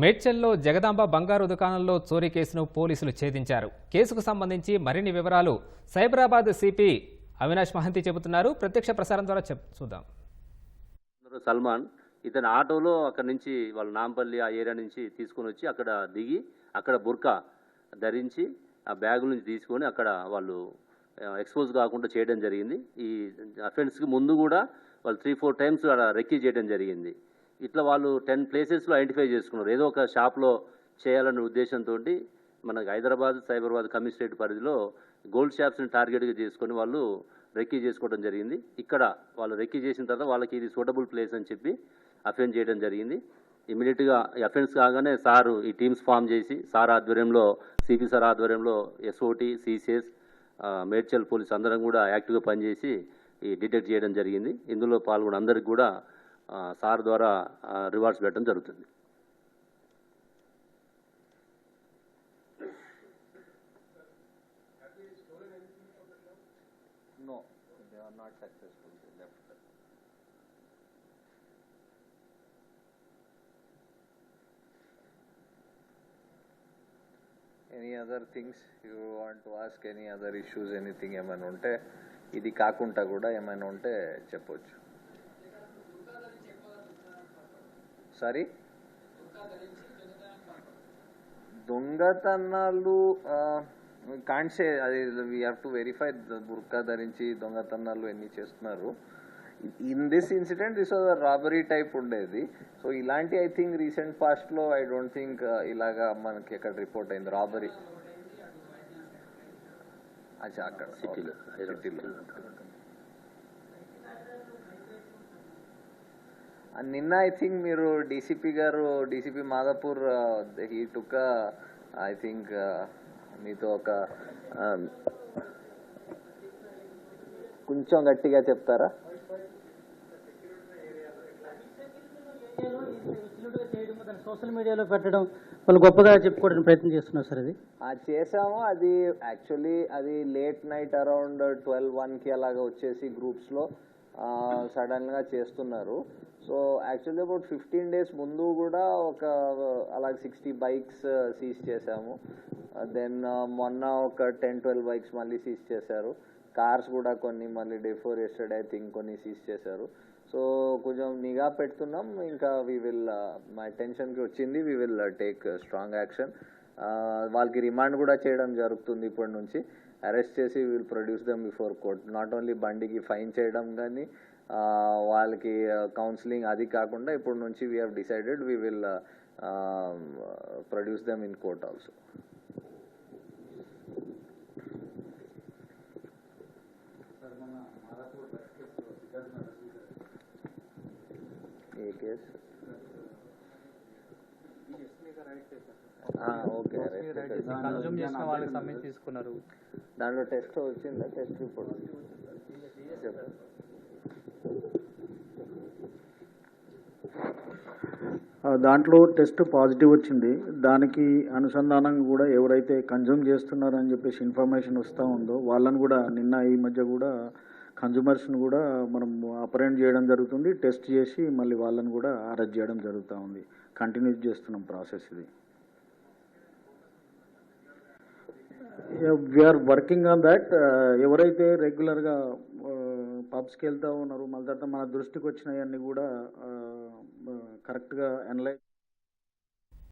మేడ్చల్లో జగదాంబ బంగారు దుకాణంలో చోరీ కేసును పోలీసులు ఛేదించారు. కేసుకు సంబంధించి మరిన్ని వివరాలు సైబరాబాద్ సిపి అవినాష్ మహంతి చెబుతున్నారు. ప్రత్యక్ష ప్రసారం ద్వారా చెప్ చూద్దాం. సల్మాన్ ఇతని ఆటోలో అక్కడ నుంచి వాళ్ళ నాంపల్లి ఆ ఏరియా నుంచి తీసుకొని వచ్చి అక్కడ దిగి అక్కడ బుర్కా ధరించి ఆ బ్యాగు నుంచి తీసుకొని అక్కడ వాళ్ళు ఎక్స్పోజ్ కాకుండా చేయడం జరిగింది. ఈ అఫెన్స్కి ముందు కూడా వాళ్ళు త్రీ ఫోర్ టైమ్స్ అక్కడ రెక్కీ చేయడం జరిగింది. ఇట్లా వాళ్ళు టెన్ ప్లేసెస్లో ఐడెంటిఫై చేసుకున్నారు. ఏదో ఒక షాప్లో చేయాలనే ఉద్దేశంతో మనకు హైదరాబాద్ సైబరాబాద్ కమిషనరేట్ పరిధిలో గోల్డ్ షాప్స్ని టార్గెట్గా చేసుకొని వాళ్ళు రెక్కీ చేసుకోవడం జరిగింది. ఇక్కడ వాళ్ళు రెక్కీ చేసిన తర్వాత వాళ్ళకి ఇది సూటబుల్ ప్లేస్ అని చెప్పి అఫెన్స్ చేయడం జరిగింది. ఇమీడియట్గా అఫెన్స్ కాగానే సారు ఈ టీమ్స్ ఫామ్ చేసి సార్ ఆధ్వర్యంలో సిపి సార్ ఆధ్వర్యంలో ఎస్ఓటి సిసిఎస్ మేడ్చల్ పోలీస్ అందరం కూడా యాక్టివ్గా పనిచేసి ఈ డిటెక్ట్ చేయడం జరిగింది. ఇందులో పాల్గొన్న అందరికి కూడా సార్ ద్వారా రివార్డ్స్ పెట్టడం జరుగుతుంది. Any other things you want ask any other issues anything ఏమైనా ఉంటే? ఇది కాకుండా కూడా ఏమైనా ఉంటే చెప్పవచ్చు సారీ దొంగతనాలు కాంట్సే అది వీ హ్యావ్ టు వెరిఫై బుర్కా ధరించి దొంగతనాలు ఎన్ని చేస్తున్నారు. In this incident this was robbery type ఉండేది. సో ఇలాంటి ఐ థింక్ రీసెంట్ పాస్ట్లో ఐ డోంట్ థింక్ ఇలాగా మనకి ఎక్కడ రిపోర్ట్ అయింది. రాబరీ అచ్చా అక్కడ. సిటీలో సిటీలో And నిన్న ఐ థింక్ మీరు డీసీపీ గారు DCP Madhapur he took I think మీతో ఒక కొంచెం గట్టిగా చెప్తారా? సోషల్ మీడియాలో పెట్టడం వాళ్ళు గొప్పగా చెప్పుకోవడానికి ప్రయత్నం చేస్తున్నారు సార్ అది. చేసాము అది యాక్చువల్లీ అది లేట్ నైట్ అరౌండ్ ట్వెల్వ్ వన్కి అలాగా వచ్చేసి గ్రూప్స్లో. సడన్గా చేస్తున్నారు. So actually about fifteen days ముందు కూడా ఒక అలాగ సిక్స్టీ బైక్స్ సీజ్ చేశాము. Uh, దెన్ uh, మొన్న ఒక టెన్ ట్వెల్వ్ బైక్స్ మళ్ళీ సీజ్ చేశారు. కార్స్ కూడా కొన్ని మళ్ళీ day before yesterday I think కొన్ని సీజ్ చేశారు. సో కొంచెం నిఘా పెడుతున్నాం. ఇంకా వీ విల్ మా అటెన్షన్కి వచ్చింది we will take strong action వాళ్ళకి రిమాండ్ కూడా చేయడం జరుగుతుంది ఇప్పటి నుంచి. అరెస్ట్ చేసి will produce them before court not only బండికి ఫైన్ చేయడం కానీ వాళ్ళకి కౌన్సిలింగ్ అది కాకుండా ఇప్పటి నుంచి we have decided we will produce them in court also A case? Consume చేసిన వాళ్ళకి సంబంధించి తీసుకున్నారు. దాంట్లో టెస్ట్ వచ్చిందా? టెస్ట్ రిపోర్ట్ దాంట్లో టెస్ట్ పాజిటివ్ వచ్చింది. దానికి అనుసంధానంగా కూడా ఎవరైతే కన్జ్యూమ్ చేస్తున్నారని చెప్పేసి ఇన్ఫర్మేషన్ వస్తూ ఉందో వాళ్ళని కూడా నిన్న ఈ మధ్య కూడా కన్జ్యూమర్స్ని కూడా మనం అపరెంట్ చేయడం జరుగుతుంది టెస్ట్ చేసి మళ్ళీ వాళ్ళని కూడా అరెస్ట్ చేయడం జరుగుతూ ఉంది. కంటిన్యూ చేస్తున్నాం ప్రాసెస్ ఇది. వీఆర్ వర్కింగ్ ఆన్ దాట్ ఎవరైతే రెగ్యులర్గా పబ్స్కి వెళ్తూ ఉన్నారో మళ్ళీ తర్వాత మన దృష్టికి వచ్చినవన్నీ కూడా uh, uh, కరెక్ట్గా అనలైజ్